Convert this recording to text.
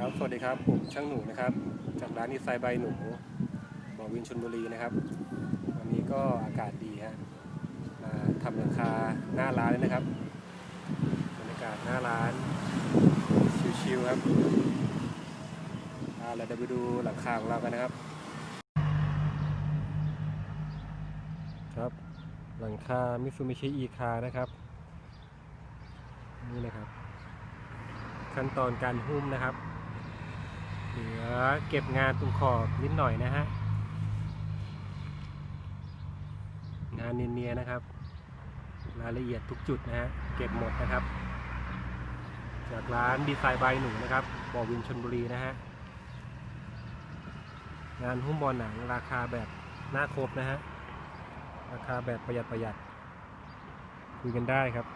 ครับสวัสดีครับผมช่างหนูนะครับ จากร้านดีไซน์ใบหนูบ่อวินชนบุรีนะครับ วันนี้ก็อากาศดีฮะมาทำหลังคาหน้าร้านเลยนะครับบรรยากาศหน้าร้านชิวๆครับอ่าเราจะไปดูหลังคาของเรากันนะครับ ครับหลังคามิซูมิชิอีคานะครับนี่นะครับ ขั้นตอนการหุ้มนะครับ เหลือเก็บงานตรงขอบนิดหน่อยนะฮะ งานเนียนๆนะครับ รายละเอียดทุกจุดนะฮะ เก็บหมดนะครับ จากร้านดีไซน์ใบหนูนะครับบ่อวินชนบุรีนะฮะ งานหุ้มบอลหนังราคาแบบหน้าครบนะฮะ ราคาแบบประหยัดประหยัดคุยกันได้ครับ